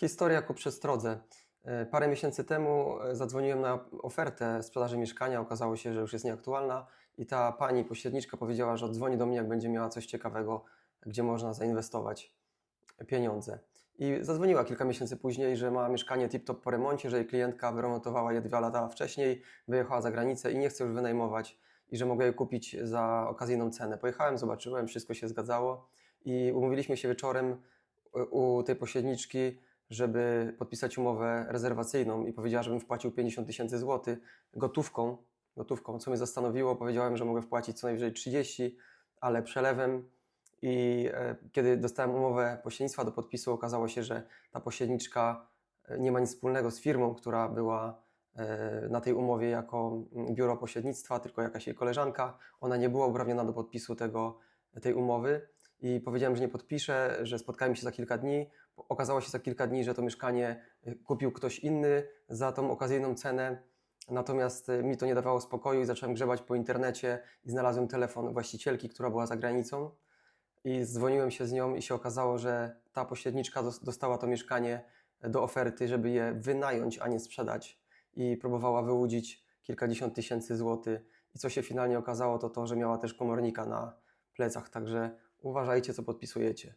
Historia ku przestrodze. E, Parę miesięcy temu e, zadzwoniłem na ofertę sprzedaży mieszkania. Okazało się, że już jest nieaktualna i ta pani pośredniczka powiedziała, że odzwoni do mnie, jak będzie miała coś ciekawego, gdzie można zainwestować pieniądze. I zadzwoniła kilka miesięcy później, że ma mieszkanie tip-top po remoncie, że jej klientka wyremontowała je dwa lata wcześniej, wyjechała za granicę i nie chce już wynajmować i że mogę je kupić za okazyjną cenę. Pojechałem, zobaczyłem, wszystko się zgadzało i umówiliśmy się wieczorem u tej pośredniczki, żeby podpisać umowę rezerwacyjną i powiedziała, żebym wpłacił 50 tysięcy złotych gotówką, gotówką, co mnie zastanowiło. Powiedziałem, że mogę wpłacić co najwyżej 30, ale przelewem. I e, kiedy dostałem umowę pośrednictwa do podpisu, okazało się, że ta pośredniczka e, nie ma nic wspólnego z firmą, która była e, na tej umowie jako mm, biuro pośrednictwa, tylko jakaś jej koleżanka. Ona nie była uprawniona do podpisu tego, tej umowy i powiedziałem, że nie podpiszę, że spotkajmy się za kilka dni. Okazało się za kilka dni, że to mieszkanie y, kupił ktoś inny za tą okazyjną cenę. Natomiast y, mi to nie dawało spokoju i zacząłem grzebać po internecie i znalazłem telefon właścicielki, która była za granicą. I dzwoniłem się z nią i się okazało, że ta pośredniczka dos- dostała to mieszkanie do oferty, żeby je wynająć, a nie sprzedać. I próbowała wyłudzić kilkadziesiąt tysięcy złotych. I co się finalnie okazało, to to, że miała też komornika na plecach. Także uważajcie, co podpisujecie.